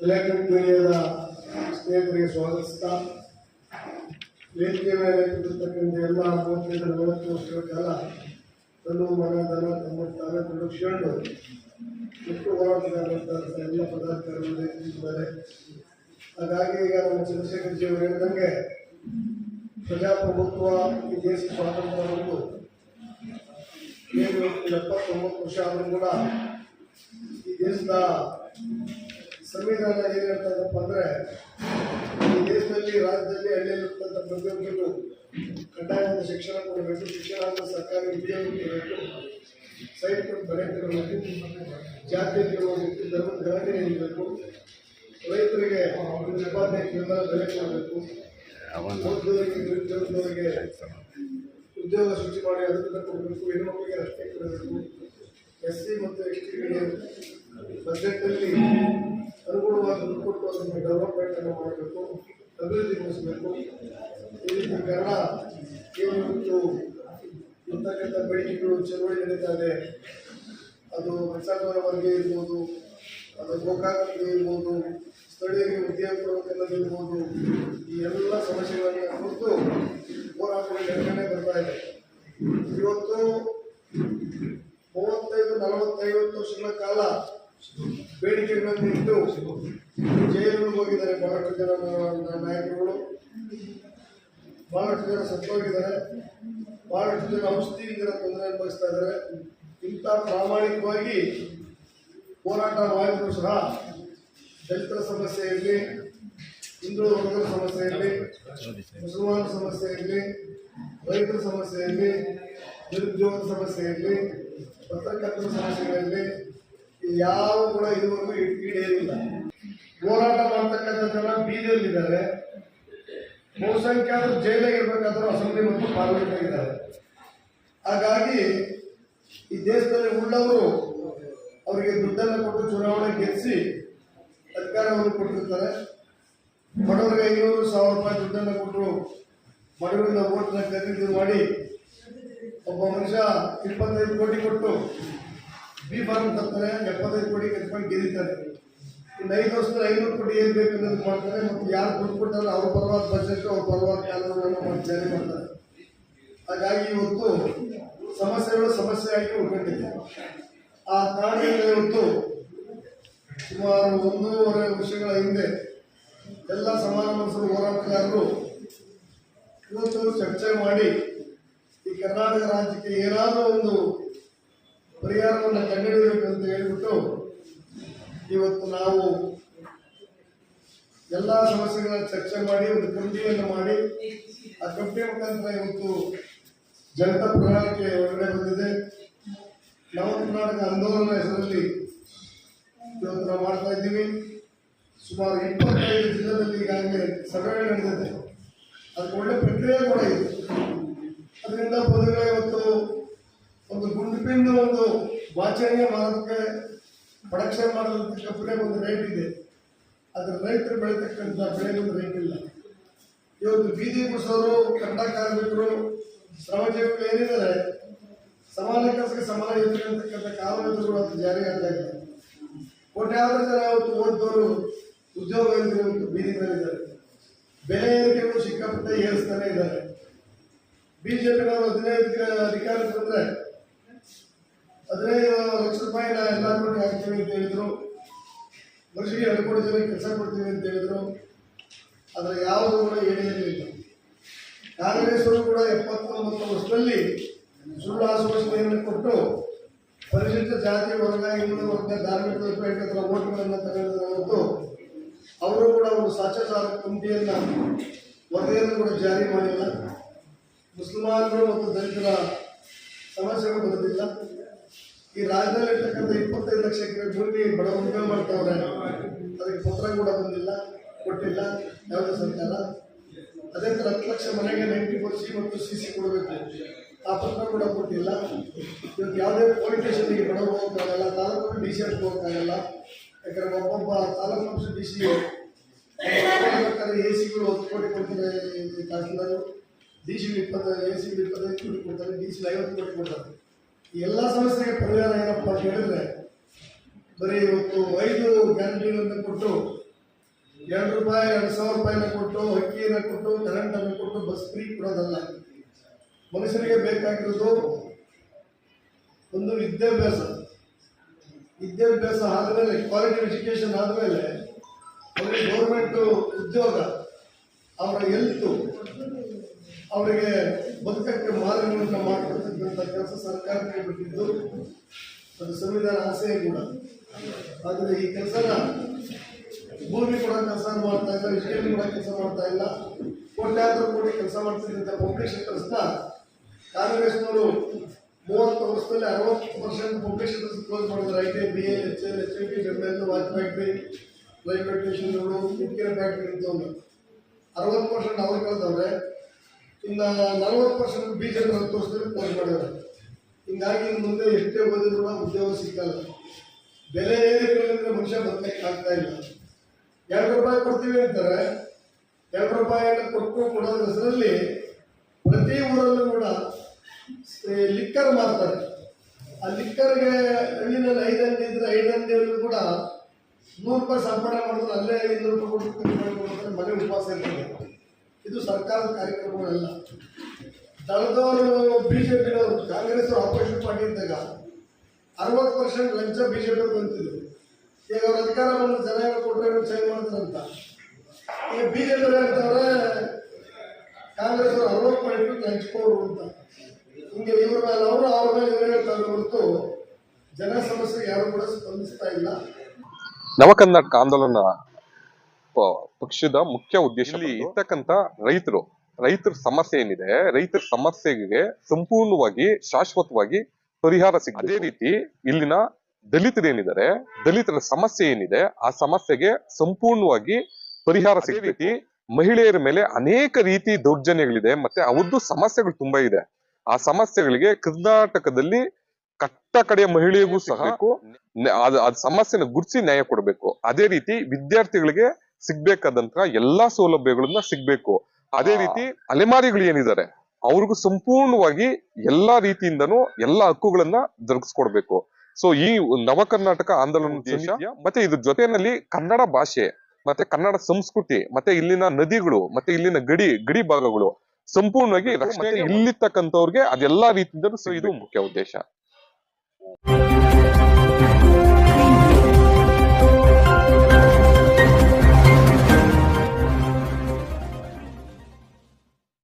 Electric ಮೀಡಿಯಾದ ಸ್ನೇಹಿತರಿಗೆ ಸ್ವಾಗತಿಸ್ತಾ ವೇದಿಕೆ ಮೇಲೆ ಕೂತಿರ್ತಕ್ಕಂಥ ಎಲ್ಲ ಮೂವತ್ತೈದು ನಲವತ್ತು ವರ್ಷಗಳ ಕಾಲ ತನ್ನ ಮನ ದನ ತಮ್ಮ ತಾವೇ ಪ್ರೊಡಕ್ಷನ್ ಎಷ್ಟು ಹೋರಾಟಗಾರರಂತ ಎಲ್ಲ ಪದಾಧಿಕಾರಿಗಳು ಇದ್ದಾರೆ. ಹಾಗಾಗಿ ಈಗ ನಮ್ಮ ಚಂದ್ರಶೇಖರ್ ಜಿ ಅವರು ಹೇಳಿದಂಗೆ ಪ್ರಜಾಪ್ರಭುತ್ವ ಈ ದೇಶ ಸ್ವಾತಂತ್ರ್ಯ ಬಂದು ಎಪ್ಪತ್ತೊಂಬತ್ತು ವರ್ಷ ಆದರೂ ಕೂಡ ಈ ದೇಶದ ಸಂವಿಧಾನ ಏನು ಹೇಳ್ತಾ ಇದಪ್ಪ ಅಂದರೆ, ಈ ದೇಶದಲ್ಲಿ ರಾಜ್ಯದಲ್ಲಿ ಹಳ್ಳಿಯಲ್ಲಿರ್ತಕ್ಕಂಥ ಪ್ರತಿಯೊಬ್ಬರಿಗೂ ಕಡ್ಡಾಯವಾದ ಶಿಕ್ಷಣ ಕೊಡಬೇಕು, ಶಿಕ್ಷಣ ಅಂತ ಸರ್ಕಾರಿ ಉದ್ಯೋಗ ಕೊಡಬೇಕು. ಕೊಟ್ಟು ಬೆಳೆ ತರಬೇಕು ಜಾತ್ಯತೀತವಾಗಿ ಧರ್ಮದ ಗಣನೆ ಇರಬೇಕು ರೈತರಿಗೆ ಉತ್ಪಾದನೆ ಬೆಂಬಲ ಬೆಲೆ ಕೊಡಬೇಕು ಓದುವವರಿಗೆ ನಿರುದ್ಯೋಗದವರಿಗೆ ಉದ್ಯೋಗ ಸೃಷ್ಟಿ ಮಾಡಿ ಅದರಿಂದ ಕೊಡಬೇಕು ಹೆಣ್ಣುಮಕ್ಕಳಿಗೆ ರಸ್ತೆ ಕೊಡಬೇಕು ಎಸ್ ಸಿ ಮತ್ತು ಎಸ್ ಟಿಗಳಿಗೆ ಬಜೆಟಲ್ಲಿ ಅನುಗುಣವಾಗಿ ದುಡ್ಡು ಕೊಟ್ಟು ಅದನ್ನು ಡೆವಲಪ್ಮೆಂಟ್ ಅನ್ನು ಮಾಡಬೇಕು ಅಭಿವೃದ್ಧಿಗೊಳಿಸಬೇಕು ಈ ರೀತಿ ಕನ್ನಡ ಏನು ಇವತ್ತು ಇರ್ತಕ್ಕಂಥ ಬೇಡಿಕೆಗಳು ಚಳುವಳಿ ಇದೆ. ಅದು ವರ್ಗ ಇರ್ಬೋದು, ಅದು ಗೋಕಾಕರಿಗೆ ಇರ್ಬೋದು, ಸ್ಥಳೀಯರಿಗೆ ಉದ್ಯೋಗ ಕೊಡಬೇಕೆನ್ನೋದು ಇರ್ಬೋದು. ಈ ಎಲ್ಲ ಸಮಸ್ಯೆಗಳನ್ನು ಕುರಿತು ಹೋರಾಟಗಳು ನಡೆದೇ ಬರ್ತಾ ಇದೆ. ಇವತ್ತು ಮೂವತ್ತೈದು ನಲವತ್ತೈವತ್ತು ವರ್ಷಗಳ ಕಾಲ ಬೇಡಿಕೆಗಳನ್ನು ಇದ್ದು ಜೈಲು ಹೋಗಿದ್ದಾರೆ. ಬಹಳಷ್ಟು ಜನ ನಾಯಕರುಗಳು, ಬಹಳಷ್ಟು ಜನ ಸತ್ತೋಗಿದ್ದಾರೆ. ಬಹಳಷ್ಟು ಜನ ಔಷಧಿಯಿಂದ ತೊಂದರೆ ಅನುಭವಿಸ್ತಾ ಇದ್ದಾರೆ. ಇಂಥ ಪ್ರಾಮಾಣಿಕವಾಗಿ ಹೋರಾಟ ಮಾಡಿದ್ರು ಸಹ ದಲಿತರ ಸಮಸ್ಯೆ ಇರಲಿ ಹಿಂದೂ ವರ್ಗದ ಸಮಸ್ಯೆ ಇರಲಿ ಮುಸಲ್ಮಾನ ಸಮಸ್ಯೆ ಇರಲಿ, ರೈತರ ಸಮಸ್ಯೆ ಇರಲಿ, ನಿರುದ್ಯೋಗದ ಸಮಸ್ಯೆ ಇರಲಿ ಪತ್ರಕರ್ತರ ಸಮಸ್ಯೆಗಳಿರಲಿ ಯಾವ ಕೂಡ ಇದುವರೆಗೂ ಈಡೇರಿಲ್ಲ ಹೋರಾಟ ಮಾಡ್ತಕ್ಕಂಥ ಜನ ಬೀದಿಯಲ್ಲಿದ್ದಾರೆ. ಬಹುಸಂಖ್ಯಾತರು ಜೈಲಾಗಿ ಇರಬೇಕಾದ್ರೂ ಅಸೆಂಬ್ಲಿ ಮತ್ತು ಪಾರ್ಲಿಮೆಂಟ್ ಆಗಿದ್ದಾರೆ. ಹಾಗಾಗಿ ಈ ದೇಶದಲ್ಲಿ ಉಳ್ಳವರು ಅವರಿಗೆ ದುಡ್ಡನ್ನು ಕೊಟ್ಟು ಚುನಾವಣೆ ಗೆಲ್ಲಿಸಿ ಅಧಿಕಾರವನ್ನು ಕೊಟ್ಟಿರ್ತಾರೆ. ಬಡವರಿಗೆ ಐನೂರು ಸಾವಿರ ರೂಪಾಯಿ ದುಡ್ಡನ್ನು ಕೊಟ್ಟು ಬಡವರಿಂದ ಓಟ್ನ ಖರೀದಿ ಮಾಡಿ ಒಬ್ಬ ಮನುಷ್ಯ ಇಪ್ಪತ್ತೈದು ಕೋಟಿ ಕೊಟ್ಟು ಬಿ ಫಾರ್ಮ್ ತರ್ತಾರೆ, ಎಪ್ಪತ್ತೈದು ಕೋಟಿ ಕಟ್ಕೊಂಡು ಗೆಲ್ತಾರೆ ಇನ್ನು ಐದು ವರ್ಷದಲ್ಲಿ ಐನೂರು ಕೋಟಿ ಏನು ಬೇಕು ಅನ್ನೋದು ಮಾಡ್ತಾರೆ, ಮತ್ತು ಯಾರು ದುಡ್ಡು ಕೊಟ್ಟಾರೆ ಅವ್ರ ಪರವಾದ ಬಜೆಟ್, ಅವ್ರ ಪರವಾದ ಕಾನೂನನ್ನು ಮಾಡಿ ಜಾರಿ ಮಾಡ್ತಾರೆ. ಹಾಗಾಗಿ ಇವತ್ತು ಸಮಸ್ಯೆಗಳು ಸಮಸ್ಯೆಯಾಗಿ ಉಳ್ಕೊಂಡಿದೆ. ಆ ಕಾರಣದಿಂದ ಇವತ್ತು ಸುಮಾರು ಒಂದೂವರೆ ವರ್ಷಗಳ ಹಿಂದೆ ಎಲ್ಲ ಸಮಾನ ಮನಸ್ಸರು ಹೋರಾಟಗಾರರು ಇವತ್ತು ಚರ್ಚೆ ಮಾಡಿ ಈ ಕರ್ನಾಟಕ ರಾಜ್ಯಕ್ಕೆ ಏನಾದರೂ ಒಂದು ಪರಿಹಾರವನ್ನು ಕಂಡುಹಿಡಿಯಬೇಕು ಅಂತ ಹೇಳಿಬಿಟ್ಟು ಇವತ್ತು ನಾವು ಎಲ್ಲ ಸಮಸ್ಯೆಗಳನ್ನ ಚರ್ಚೆ ಮಾಡಿ, ಒಂದು ಕಮಿಟಿಯನ್ನು ಮಾಡಿ, ಆ ಕಮಿಟಿ ಮುಖಾಂತರ ಇವತ್ತು ಜನತಾ ಪ್ರಣಾಳಿಕೆ ಹೊರಗಡೆ ಬಂದಿದೆ. ನವ ಕರ್ನಾಟಕ ಆಂದೋಲನ ಹೆಸರಲ್ಲಿ ಇವತ್ತು ನಾವು ಮಾಡ್ತಾ ಇದ್ದೀವಿ. ಸುಮಾರು ಇಪ್ಪತ್ತೈದು ಜಿಲ್ಲೆಯಲ್ಲಿ ಈಗಾಗಲೇ ಸಭೆಗಳು ನಡೆದಿದೆ. ಅದಕ್ಕೆ ಒಳ್ಳೆ ಪ್ರಕ್ರಿಯೆ ಕೂಡ ಇದೆ. ಅದರಿಂದ ಪದಗಳ ಇವತ್ತು ಒಂದು ಗುಂಡುಪಿಂದು ಒಂದು ವಾಚನೀಯ ಮಾಡೋದಕ್ಕೆ ಪ್ರೊಡಕ್ಷನ್ ಮಾಡೋದಕ್ಕೆ ಒಂದು ರೇಟ್ ಇದೆ. ಅದ್ರ ರೈತರು ಬೆಳೀತಕ್ಕಂಥ ಬೆಳೆಗೊಂದು ರೇಟ್ ಇಲ್ಲ. ಇವತ್ತು ಬೀದಿ ಗುಡಿಸೋರು ಕನ್ನಡ ಕಾರ್ಮಿಕರು, ಶ್ರಮಜೀವಿಗಳು ಏನಿದ್ದಾರೆ, ಸಮಾನ ಕೆಲಸಕ್ಕೆ ಸಮಾನ ಯೋಜನೆ ಅಂತಕ್ಕಂಥ ಕಾನೂನುಗಳು ಅದು ಜಾರಿ ಇಲ್ಲ ಕೋಟ್ಯಾಂತರ ಜನ ಇವತ್ತು ಓದಿದವರು ಉದ್ಯೋಗ ಇವತ್ತು ಬೀದಿ ಮೇಲಿದ್ದಾರೆ ಬೆಲೆ ಏರಿಕೆಗಳು ಸಿಕ್ಕಾಪಟ್ಟೆ ಏರಿಸ್ತಾನೆ ಇದ್ದಾರೆ. ಬಿಜೆಪಿನವರು ಹದಿನೈದು ಅಧಿಕಾರಕ್ಕೆ ಬಂದ್ರೆ ಹದಿನೈದು ಲಕ್ಷ ರೂಪಾಯಿ ಎಲ್ಲರೂ ಹಾಕ್ತೀವಿ ಅಂತ ಹೇಳಿದ್ರು. ವರ್ಷಕ್ಕೆ ಎರಡು ಕೋಟಿ ಜನ ಕೆಲಸ ಕೊಡ್ತೀವಿ ಅಂತ ಹೇಳಿದ್ರು. ಆದರೆ ಯಾವುದು ಕೂಡ ಏನೇನಿಲ್ಲ ಕಾಂಗ್ರೆಸ್ವರು ಕೂಡ ಎಪ್ಪತ್ತೊಂಬತ್ತು ವರ್ಷದಲ್ಲಿ ಸುಳ್ಳು ಆಶ್ವಾಸನೆಯನ್ನು ಕೊಟ್ಟು ಪರಿಶಿಷ್ಟ ಜಾತಿ ವರ್ಗ ಹಿಂದೂ ವರ್ಗ ಧಾರ್ಮಿಕ ಹತ್ರ ಓಟ್ಗಳನ್ನು ತಗೊಂಡಿದ್ದಾರೆ ಅವರು ಕೂಡ ಒಂದು ಸಾಕ್ಷಾಚಾರ ಕಮಿಟಿಯನ್ನ ವರದಿಯನ್ನು ಕೂಡ ಜಾರಿ ಮಾಡಿಲ್ಲ. ಮುಸಲ್ಮಾನರು ಮತ್ತು ದಲಿತರ ಸಮಸ್ಯೆಗಳು ಬರೋದಿಲ್ಲ ಈ ರಾಜ್ಯದಲ್ಲಿರ್ತಕ್ಕಂಥ ಇಪ್ಪತ್ತೈದು ಲಕ್ಷ ಎಕರೆ ಭೂಮಿ ಬಡ ಉದ್ಯೋಗ ಮಾಡ್ತಾವ್ರೆ. ಅದಕ್ಕೆ ಪತ್ರ ಕೂಡ ಬಂದಿಲ್ಲ, ಕೊಟ್ಟಿಲ್ಲ, ಯಾವುದೇ ಸರ್ಕಾರ ಅದೇ ಥರ ಹತ್ತು ಲಕ್ಷ ಮನೆಗೆ ನೈಂಟಿ ಫೋರ್ ಸಿ ಮತ್ತು ಸಿ ಸಿ ಕೊಡಬೇಕು. ಆ ಪತ್ರ ಕೂಡ ಕೊಟ್ಟಿಲ್ಲ. ಇವತ್ತು ಯಾವುದೇ ಪೊಲೀಸ್ ಸ್ಟೇಷನ್ಗೆ ಬಡವರು ಹೋಗೋಕ್ಕಾಗಲ್ಲ ತಾಲೂಕು ಡಿ ಸಿ ಎಫ್ ಹೋಗೋಕ್ಕಾಗಲ್ಲ. ಯಾಕಂದ್ರೆ ಒಬ್ಬೊಬ್ಬ taluk office D C A ಸಿಗಳು ಹತ್ತು ಕೋಟಿ ಕೊಡ್ತಾರೆ ತಹಸೀಲ್ದಾರು ಡಿ ಸಿ ಇಪ್ಪತ್ತು ಎ ಸಿ ಇಪ್ಪತ್ತೈದು ಕೋಟಿ ಕೊಡ್ತಾರೆ ಡಿ ಸಿ ಐವತ್ತು ಕೋಟಿ ಕೊಡ್ತಾರೆ. ಎಲ್ಲ ಸಮಸ್ಯೆಗೆ ಪರಿಹಾರ ಏನಪ್ಪ ಅಂತ ಹೇಳಿದ್ರೆ, ಬರೀ ಇವತ್ತು ಐದು ಗ್ಯಾರಂಟಿಗಳನ್ನು ಕೊಟ್ಟು, ಎರಡು ರೂಪಾಯಿ, ಎರಡು ಸಾವಿರ ರೂಪಾಯಿನ ಕೊಟ್ಟು, ಅಕ್ಕಿಯನ್ನು ಕೊಟ್ಟು ಕರೆಂಟನ್ನು ಕೊಟ್ಟು ಬಸ್ ಫ್ರೀ ಕೊಡೋದಲ್ಲ. ಮನುಷ್ಯರಿಗೆ ಬೇಕಾಗಿರೋದು ಒಂದು ವಿದ್ಯಾಭ್ಯಾಸ. ವಿದ್ಯಾಭ್ಯಾಸ ಆದಮೇಲೆ ಕ್ವಾಲಿಟಿ ಎಜುಕೇಶನ್ ಆದಮೇಲೆ, ಅವರಿಗೆ ಗೌರ್ಮೆಂಟು ಉದ್ಯೋಗ, ಅವರ ಹೆಲ್ತು ಅವರಿಗೆ ಬದುಕಕ್ಕೆ ಮಾರ್ಗಗಳನ್ನು ಮಾಡಿಕೊಡ್ತಕ್ಕಂಥ ಕೆಲಸ ಸರ್ಕಾರಕ್ಕೆ ಬಿಟ್ಟಿದ್ದು ಅದು ಸಂವಿಧಾನ ಆಸೆ ಕೂಡ. ಆದರೆ ಈ ಕೆಲಸನ ಭೂಮಿ ಕೂಡ ಕೆಲಸ ಮಾಡ್ತಾ ಇಲ್ಲ ವಿಷಯದಲ್ಲಿ ಕೂಡ ಕೆಲಸ ಮಾಡ್ತಾ ಇಲ್ಲ. ಕೋಟ್ಯಾಂತರ ಕೋಟಿ ಕೆಲಸ ಮಾಡ್ತಿದ್ದಂಥ ಪಬ್ಲಿಕ್ ಸೆಕ್ಟರ್ಸ್ನ ಕಾಂಗ್ರೆಸ್ನವರು ಮೂವತ್ತು ವರ್ಷದಲ್ಲಿ ಅರವತ್ತು ಪರ್ಸೆಂಟ್ ಪಬ್ಲಿಕ್ ಸೆಕ್ಟರ್ಸ್ ಕ್ಲೋಸ್ ಮಾಡಿದ್ದಾರೆ I T B L H L H I T M L watch factory railway ಸ್ಟೇಷನ್ಗಳು ಇಟ್ಟಿಗೆ ಫ್ಯಾಕ್ಟ್ರಿ ಅಂತಂದು ಅರವತ್ತು ಪರ್ಸೆಂಟ್ ಅವ್ರು ಕಳೆದವ್ರೆ. ಇನ್ನು ನಲವತ್ತು ಪರ್ಸೆಂಟ್ ಬಿ ಜೆ ಪಿ ಹತ್ತು ಮಾಡಿದ್ದಾರೆ. ಹಿಂಗಾಗಿ ಮುಂದೆ ಎಷ್ಟೇ ಓದಿದ್ರು ಉದ್ಯೋಗ ಸಿಗ್ತಲ್ಲ ಬೆಲೆ ಏರಿಕೆ ಮನುಷ್ಯ ಬದುಕಕ್ಕೆ ಆಗ್ತಾ ಇಲ್ಲ. ಎರಡು ರೂಪಾಯಿ ಕೊಡ್ತೀವಿ ಅಂತಾರೆ. ಎರಡು ರೂಪಾಯಿಯನ್ನು ಕೊಟ್ಟು ಕೊಡೋದ್ರ ಹೆಸರಲ್ಲಿ ಪ್ರತಿ ಊರಲ್ಲೂ ಕೂಡ ಲಿಕ್ಕರ್ ಮಾರ್ತಾರೆ. ಆ ಲಿಕ್ಕರ್ಗೆ ಹಳ್ಳಿನಲ್ಲಿ ಐದು ಅಂಗಡಿ ಇದ್ರೆ ಐದು ಅಂಗಡಿಯಲ್ಲೂ ಕೂಡ ನೂರು ರೂಪಾಯಿ ಸಂಪಾದನೆ ಮಾಡಿದ್ರೆ ಅಲ್ಲೇ ಐನೂರು ರೂಪಾಯಿ ಕೊಟ್ಟು ಮನೆ ಉಪವಾಸ ಇರ್ತದೆ. ಇದು ಸರ್ಕಾರದ ಕಾರ್ಯಕ್ರಮಗಳಲ್ಲ. ದಳದವರು ಪಿನವರು ಕಾಂಗ್ರೆಸ್ ಆಪರೇಷನ್ ಇದ್ದಾಗ ಅರವತ್ತು ಪರ್ಸೆಂಟ್ ಲಂಚ ಬಿ ಜೆ ಪಿ ಬಂತಿದ್ರು ಈಗ ಅವ್ರ ಅಧಿಕಾರ ಬಂದ ಜನ ಏನು ಕೊಟ್ಟರೆ ಚೇಂಜ್ ಮಾಡ್ತಾರಂತ. ಈಗ ಬಿ ಜೆ ಪಿ ಕಾಂಗ್ರೆಸ್ ಅವರು ಅರವತ್ತು ಪಾಯಿಂಟ್ ಲಂಚ್ಕೋರು ಅಂತ. ಹಿಂಗೆ ಇವ್ರ ಮೇಲೆ, ಅವರು ಅವ್ರ ಮೇಲೆ ಇವ್ರು ಹೇಳ್ತಾರೆ ಹೊರತು ಜನ ಸಮಸ್ಯೆಗೆ ಯಾರು ಕೂಡ ಸ್ಪಂದಿಸ್ತಾ ಇಲ್ಲ. ನವಕರ್ನಾಟಕ ಆಂದೋಲನ ಪಕ್ಷದ ಮುಖ್ಯ ಉದ್ದೇಶ ಇಲ್ಲಿ ಇರ್ತಕ್ಕಂತ ರೈತರು ರೈತರ ಸಮಸ್ಯೆ ಏನಿದೆ ರೈತರ ಸಮಸ್ಯೆಗೆ ಸಂಪೂರ್ಣವಾಗಿ ಶಾಶ್ವತವಾಗಿ ಪರಿಹಾರ ಸಿಗ ಅದೇ ರೀತಿ ಇಲ್ಲಿನ ದಲಿತರೇನಿದ್ದಾರೆ ದಲಿತರ ಸಮಸ್ಯೆ ಏನಿದೆ ಆ ಸಮಸ್ಯೆಗೆ ಸಂಪೂರ್ಣವಾಗಿ ಪರಿಹಾರ ಸಿಗ್ತೈತಿ ಮಹಿಳೆಯರ ಮೇಲೆ ಅನೇಕ ರೀತಿ ದೌರ್ಜನ್ಯಗಳಿದೆ ಮತ್ತೆ ಅವ್ರದ್ದು ಸಮಸ್ಯೆಗಳು ತುಂಬಾ ಇದೆ. ಆ ಸಮಸ್ಯೆಗಳಿಗೆ ಕರ್ನಾಟಕದಲ್ಲಿ ಕಟ್ಟ ಕಡೆಯ ಮಹಿಳೆಗೂ ಸಹ ಅದ್ ಸಮಸ್ಯೆನ ಗುರುತಿಸಿ ನ್ಯಾಯ ಕೊಡಬೇಕು. ಅದೇ ರೀತಿ ವಿದ್ಯಾರ್ಥಿಗಳಿಗೆ ಸಿಗ್ಬೇಕಾದಂತ ಎಲ್ಲಾ ಸೌಲಭ್ಯಗಳನ್ನ ಸಿಗ್ಬೇಕು. ಅದೇ ರೀತಿ ಅಲೆಮಾರಿಗಳು ಏನಿದ್ದಾರೆ ಅವ್ರಿಗೂ ಸಂಪೂರ್ಣವಾಗಿ ಎಲ್ಲಾ ರೀತಿಯಿಂದನೂ ಎಲ್ಲಾ ಹಕ್ಕುಗಳನ್ನ ದೊರಕಿಸ್ಕೊಡ್ಬೇಕು. ಸೊ ಈ ನವ ಕರ್ನಾಟಕ ಆಂದೋಲನ ದೇಶ ಮತ್ತೆ ಇದ್ರ ಜೊತೆನಲ್ಲಿ ಕನ್ನಡ ಭಾಷೆ ಮತ್ತೆ ಕನ್ನಡ ಸಂಸ್ಕೃತಿ ಮತ್ತೆ ಇಲ್ಲಿನ ನದಿಗಳು ಮತ್ತೆ ಇಲ್ಲಿನ ಗಡಿ ಗಡಿ ಭಾಗಗಳು ಸಂಪೂರ್ಣವಾಗಿ ರಕ್ಷಣೆ ಇಲ್ಲಿರ್ತಕ್ಕಂಥವ್ರಿಗೆ ಅದೆಲ್ಲಾ ರೀತಿಯಿಂದ ಸೊ ಇದು ಮುಖ್ಯ ಉದ್ದೇಶ.